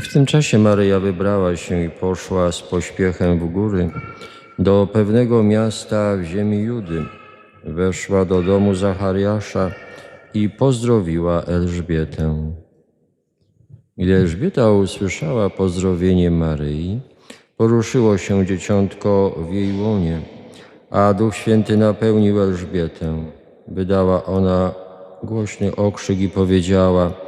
W tym czasie Maryja wybrała się i poszła z pośpiechem w góry do pewnego miasta w ziemi Judy. Weszła do domu Zachariasza i pozdrowiła Elżbietę. Gdy Elżbieta usłyszała pozdrowienie Maryi, poruszyło się dzieciątko w jej łonie, a Duch Święty napełnił Elżbietę. Wydała ona głośny okrzyk i powiedziała: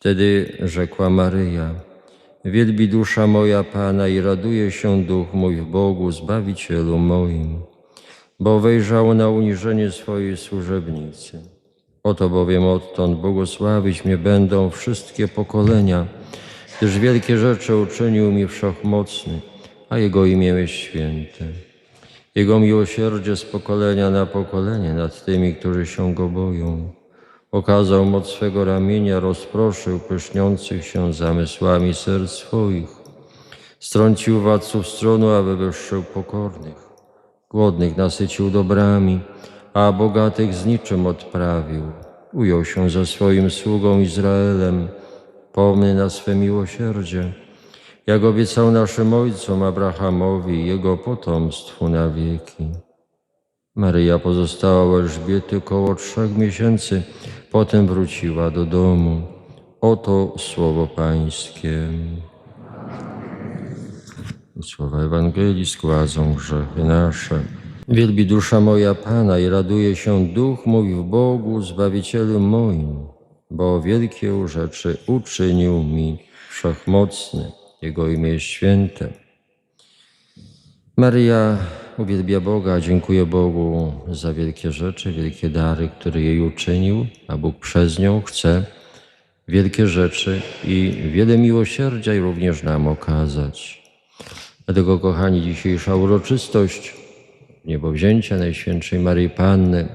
Wtedy rzekła Maryja: Wielbi dusza moja Pana i raduje się duch mój w Bogu, Zbawicielu moim, bo wejrzał na uniżenie swojej służebnicy. Oto bowiem odtąd błogosławić mnie będą wszystkie pokolenia, gdyż wielkie rzeczy uczynił mi Wszechmocny, a Jego imię jest święte. Jego miłosierdzie z pokolenia na pokolenie nad tymi, którzy się Go boją. Okazał moc swego ramienia, rozproszył pyszniących się zamysłami serc swoich. Strącił władców stronu, a wywyższył pokornych. Głodnych nasycił dobrami, a bogatych z niczym odprawił. Ujął się za swoim sługą Izraelem, pomny na swe miłosierdzie, jak obiecał naszym ojcom Abrahamowi i jego potomstwu na wieki. Maryja pozostała u Elżbiety około trzech miesięcy, potem wróciła do domu. Oto słowo Pańskie. Słowa Ewangelii składzą grzechy nasze. Wielbi dusza moja Pana i raduje się duch mój w Bogu, Zbawicielu moim, bo wielkie rzeczy uczynił mi Wszechmocny. Jego imię jest święte. Maryja uwielbia Boga, dziękuję Bogu za wielkie rzeczy, wielkie dary, które jej uczynił, a Bóg przez nią chce wielkie rzeczy i wiele miłosierdzia i również nam okazać. Dlatego, kochani, dzisiejsza uroczystość niebowzięcia Najświętszej Maryi Panny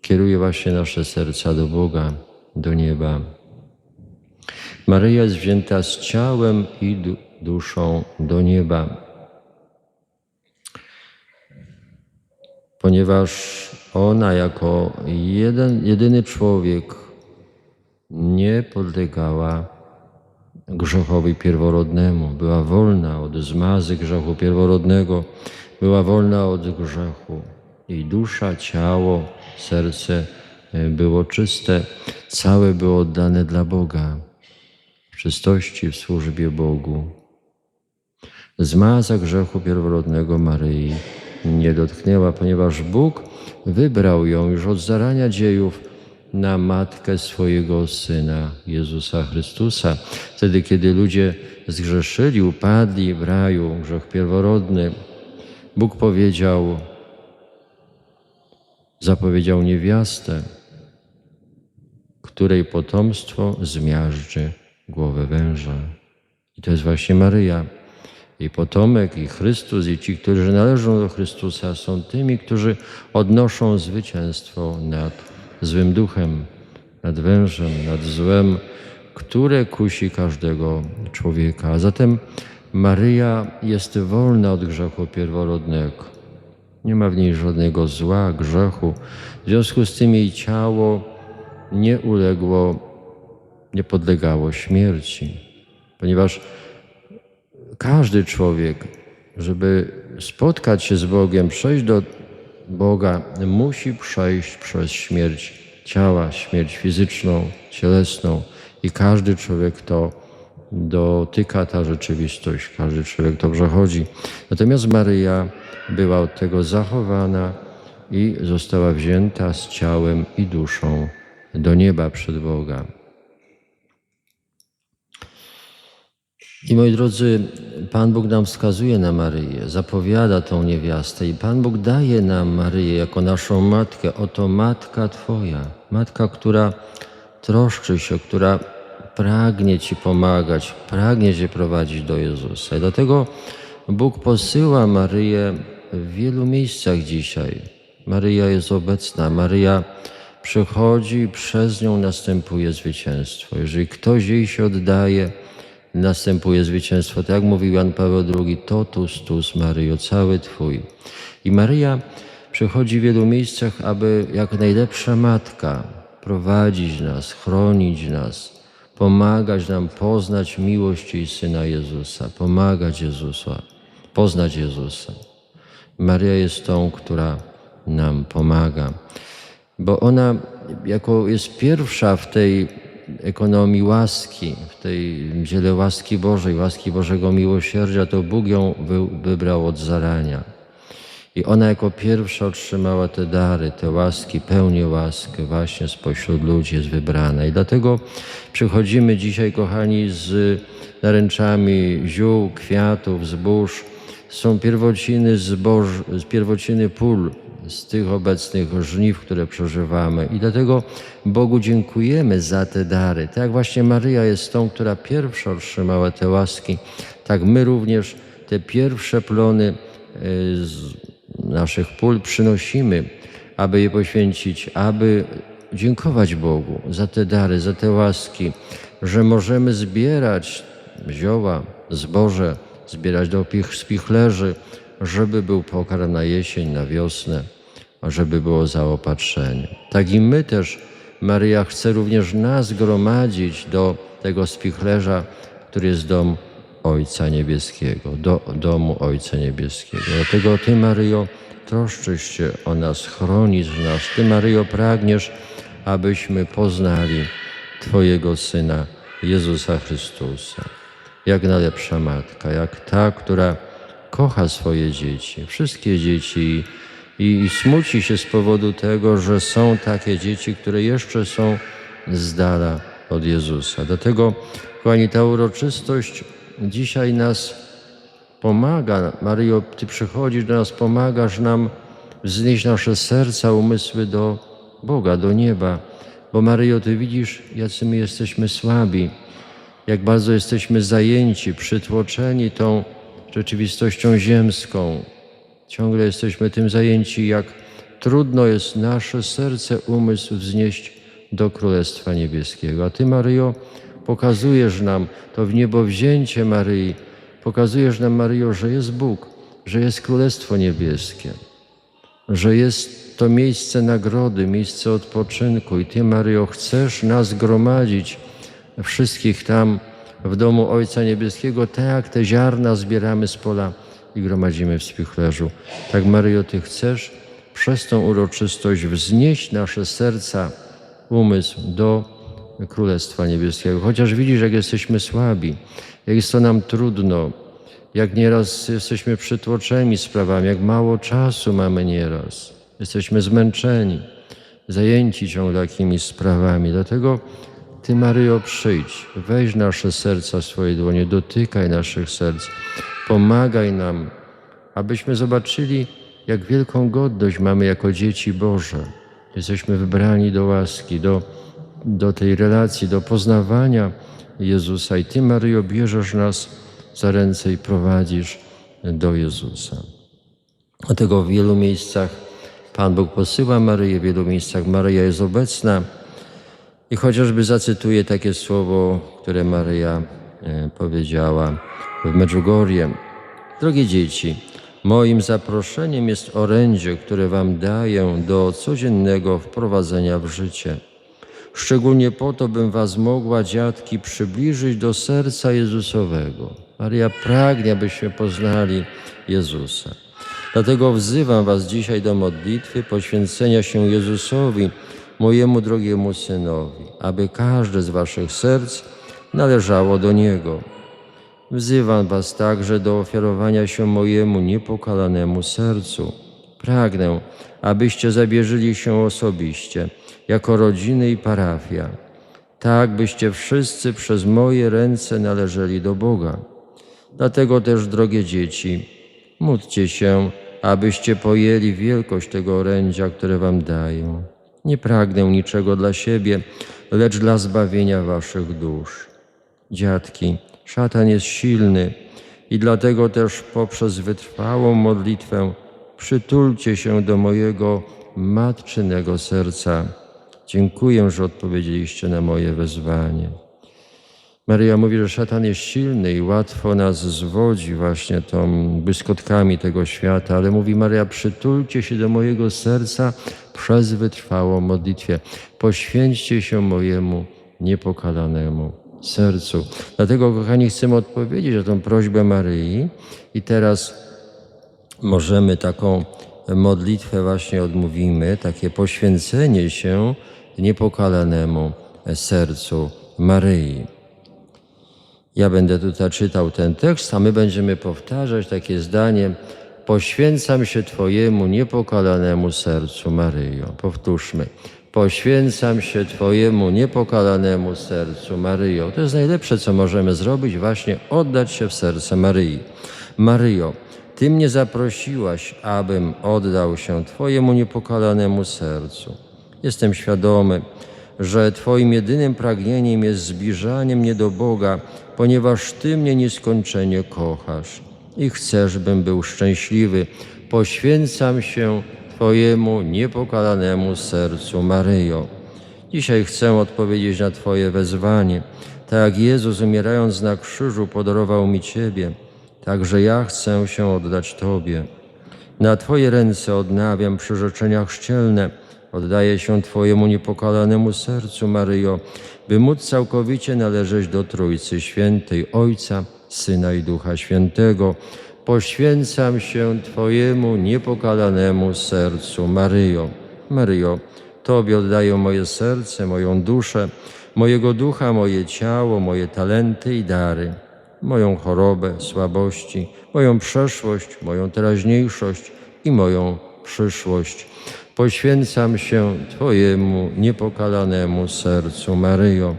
kieruje właśnie nasze serca do Boga, do nieba. Maryja jest wzięta z ciałem i duszą do nieba, ponieważ ona jako jeden, jedyny człowiek nie podlegała grzechowi pierworodnemu. Była wolna od zmazy grzechu pierworodnego, była wolna od grzechu. Jej dusza, ciało, serce e, było czyste, całe było oddane dla Boga, w czystości, w służbie Bogu. Zmaza grzechu pierworodnego Maryi nie dotknęła, ponieważ Bóg wybrał ją już od zarania dziejów na matkę swojego Syna Jezusa Chrystusa. Wtedy, kiedy ludzie zgrzeszyli, upadli w raju, grzech pierworodny, Bóg powiedział, zapowiedział niewiastę, której potomstwo zmiażdży głowę węża. I to jest właśnie Maryja. Jej potomek, i Chrystus, i ci, którzy należą do Chrystusa, są tymi, którzy odnoszą zwycięstwo nad złym duchem, nad wężem, nad złem, które kusi każdego człowieka. A zatem Maryja jest wolna od grzechu pierworodnego. Nie ma w niej żadnego zła, grzechu. W związku z tym jej ciało nie uległo, nie podlegało śmierci, ponieważ każdy człowiek, żeby spotkać się z Bogiem, przejść do Boga, musi przejść przez śmierć ciała, śmierć fizyczną, cielesną. I każdy człowiek to dotyka ta rzeczywistość, każdy człowiek to przechodzi. Natomiast Maryja była od tego zachowana i została wzięta z ciałem i duszą do nieba przed Boga. I moi drodzy, Pan Bóg nam wskazuje na Maryję, zapowiada tą niewiastę i Pan Bóg daje nam Maryję jako naszą matkę. Oto matka Twoja, matka, która troszczy się, która pragnie Ci pomagać, pragnie Cię prowadzić do Jezusa. I dlatego Bóg posyła Maryję w wielu miejscach dzisiaj. Maryja jest obecna, Maryja przychodzi przez nią następuje zwycięstwo. Jeżeli ktoś jej się oddaje, następuje zwycięstwo. Tak jak mówił Jan Paweł II, totus tus Maryjo, cały Twój. I Maryja przychodzi w wielu miejscach, aby jak najlepsza matka prowadzić nas, chronić nas, pomagać nam poznać miłość jej Syna Jezusa, pomagać Jezusa, poznać Jezusa. Maria jest tą, która nam pomaga, bo ona jako jest pierwsza w tej ekonomii łaski, w tej dziele łaski Bożej, łaski Bożego miłosierdzia, to Bóg ją wy, wybrał od zarania. I ona jako pierwsza otrzymała te dary, te łaski, pełnię łaskę właśnie spośród ludzi jest wybrana. I dlatego przychodzimy dzisiaj, kochani, z naręczami ziół, kwiatów, zbóż. Są pierwociny zboż, pierwociny pól z tych obecnych żniw, które przeżywamy. I dlatego Bogu dziękujemy za te dary. Tak jak właśnie Maryja jest tą, która pierwsza otrzymała te łaski, tak my również te pierwsze plony y, z naszych pól przynosimy, aby je poświęcić, aby dziękować Bogu za te dary, za te łaski, że możemy zbierać zioła, zboże, zbierać do spichlerzy, żeby był pokarm na jesień, na wiosnę, żeby było zaopatrzenie. Tak i my też, Maryja chce również nas gromadzić do tego spichlerza, który jest dom Ojca Niebieskiego, do domu Ojca Niebieskiego. Dlatego Ty, Maryjo, troszczysz się o nas, chronisz nas. Ty, Maryjo, pragniesz, abyśmy poznali Twojego Syna, Jezusa Chrystusa. Jak najlepsza matka, jak ta, która kocha swoje dzieci, wszystkie dzieci i, i smuci się z powodu tego, że są takie dzieci, które jeszcze są z dala od Jezusa. Dlatego, kochani, ta uroczystość dzisiaj nas pomaga. Maryjo, Ty przychodzisz do nas, pomagasz nam wznieść nasze serca, umysły do Boga, do nieba. Bo Maryjo, Ty widzisz, jacy my jesteśmy słabi, jak bardzo jesteśmy zajęci, przytłoczeni tą rzeczywistością ziemską. Ciągle jesteśmy tym zajęci, jak trudno jest nasze serce, umysł wznieść do Królestwa Niebieskiego. A Ty, Maryjo, pokazujesz nam to w niebowzięcie Maryi, pokazujesz nam, Maryjo, że jest Bóg, że jest Królestwo Niebieskie, że jest to miejsce nagrody, miejsce odpoczynku. I Ty, Maryjo, chcesz nas gromadzić, wszystkich tam w domu Ojca Niebieskiego, tak jak te ziarna zbieramy z pola i gromadzimy w spichlerzu. Tak, Maryjo, Ty chcesz przez tą uroczystość wznieść nasze serca, umysł do Królestwa Niebieskiego. Chociaż widzisz, jak jesteśmy słabi, jak jest to nam trudno, jak nieraz jesteśmy przytłoczeni sprawami, jak mało czasu mamy nieraz. Jesteśmy zmęczeni, zajęci ciągle jakimiś sprawami. Dlatego Ty, Maryjo, przyjdź, weź nasze serca w swoje dłonie, dotykaj naszych serc, pomagaj nam, abyśmy zobaczyli, jak wielką godność mamy jako dzieci Boże. Jesteśmy wybrani do łaski, do do tej relacji, do poznawania Jezusa. I Ty, Maryjo, bierzesz nas za ręce i prowadzisz do Jezusa. Dlatego w wielu miejscach Pan Bóg posyła Maryję, w wielu miejscach Maryja jest obecna. I chociażby zacytuję takie słowo, które Maryja e, powiedziała w Medjugorje. Drogie dzieci, moim zaproszeniem jest orędzie, które Wam daję do codziennego wprowadzenia w życie. Szczególnie po to, bym was mogła, dziadki, przybliżyć do serca Jezusowego. Maria pragnie, abyśmy poznali Jezusa. Dlatego wzywam was dzisiaj do modlitwy poświęcenia się Jezusowi, mojemu drogiemu Synowi, aby każde z waszych serc należało do Niego. Wzywam was także do ofiarowania się mojemu niepokalanemu sercu. Pragnę, abyście zabierzyli się osobiście – jako rodziny i parafia, tak byście wszyscy przez moje ręce należeli do Boga. Dlatego też, drogie dzieci, módlcie się, abyście pojęli wielkość tego orędzia, które wam daję. Nie pragnę niczego dla siebie, lecz dla zbawienia waszych dusz. Dziadki, szatan jest silny i dlatego też poprzez wytrwałą modlitwę przytulcie się do mojego matczynego serca. Dziękuję, że odpowiedzieliście na moje wezwanie. Maryja mówi, że szatan jest silny i łatwo nas zwodzi właśnie tą błyskotkami tego świata, ale mówi Maryja, przytulcie się do mojego serca przez wytrwałą modlitwę. Poświęćcie się mojemu niepokalanemu sercu. Dlatego, kochani, chcemy odpowiedzieć na tą prośbę Maryi i teraz możemy taką modlitwę właśnie odmówimy, takie poświęcenie się niepokalanemu sercu Maryi. Ja będę tutaj czytał ten tekst, a my będziemy powtarzać takie zdanie: Poświęcam się Twojemu niepokalanemu sercu, Maryjo. Powtórzmy. Poświęcam się Twojemu niepokalanemu sercu, Maryjo. To jest najlepsze, co możemy zrobić, właśnie oddać się w serce Maryi. Maryjo, Ty mnie zaprosiłaś, abym oddał się Twojemu niepokalanemu sercu. Jestem świadomy, że Twoim jedynym pragnieniem jest zbliżanie mnie do Boga, ponieważ Ty mnie nieskończenie kochasz i chcesz, bym był szczęśliwy. Poświęcam się Twojemu niepokalanemu sercu, Maryjo. Dzisiaj chcę odpowiedzieć na Twoje wezwanie. Tak Jezus umierając na krzyżu podarował mi Ciebie, także ja chcę się oddać Tobie. Na Twoje ręce odnawiam przyrzeczenia chrzcielne, oddaję się Twojemu niepokalanemu sercu, Maryjo, by móc całkowicie należeć do Trójcy Świętej, Ojca, Syna i Ducha Świętego. Poświęcam się Twojemu niepokalanemu sercu, Maryjo. Maryjo, Tobie oddaję moje serce, moją duszę, mojego ducha, moje ciało, moje talenty i dary moją chorobę, słabości, moją przeszłość, moją teraźniejszość i moją przyszłość. Poświęcam się Twojemu niepokalanemu sercu, Maryjo.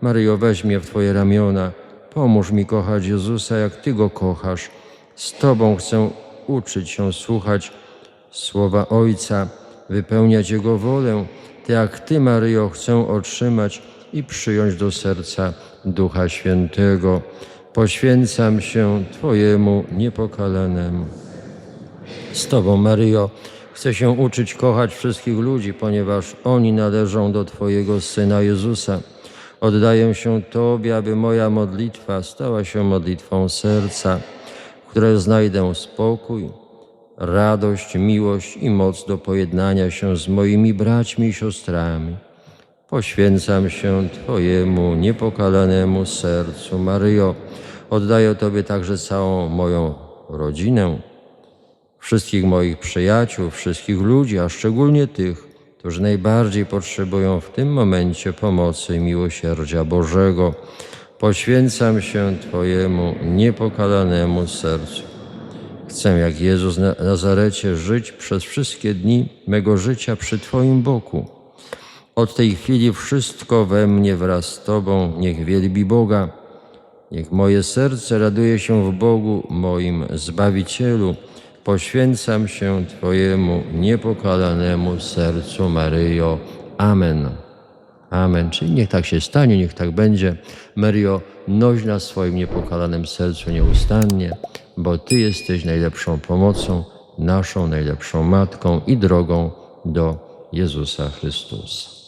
Maryjo, weź mnie w Twoje ramiona, pomóż mi kochać Jezusa, jak Ty Go kochasz. Z Tobą chcę uczyć się słuchać słowa Ojca, wypełniać Jego wolę, tak jak Ty, Maryjo, chcę otrzymać i przyjąć do serca Ducha Świętego. Poświęcam się Twojemu niepokalanemu. Z Tobą, Maryjo, chcę się uczyć kochać wszystkich ludzi, ponieważ oni należą do Twojego Syna Jezusa. Oddaję się Tobie, aby moja modlitwa stała się modlitwą serca, w której znajdę spokój, radość, miłość i moc do pojednania się z moimi braćmi i siostrami. Poświęcam się Twojemu niepokalanemu sercu, Maryjo. Oddaję Tobie także całą moją rodzinę, wszystkich moich przyjaciół, wszystkich ludzi, a szczególnie tych, którzy najbardziej potrzebują w tym momencie pomocy i miłosierdzia Bożego. Poświęcam się Twojemu niepokalanemu sercu. Chcę, jak Jezus na Nazarecie, żyć przez wszystkie dni mego życia przy Twoim boku. Od tej chwili wszystko we mnie wraz z Tobą niech wielbi Boga. Niech moje serce raduje się w Bogu, moim Zbawicielu. Poświęcam się Twojemu niepokalanemu sercu, Maryjo. Amen. Amen. Czyli niech tak się stanie, niech tak będzie. Maryjo, noś na swoim niepokalanym sercu nieustannie, bo Ty jesteś najlepszą pomocą, naszą najlepszą matką i drogą do Jezusa Chrystusa.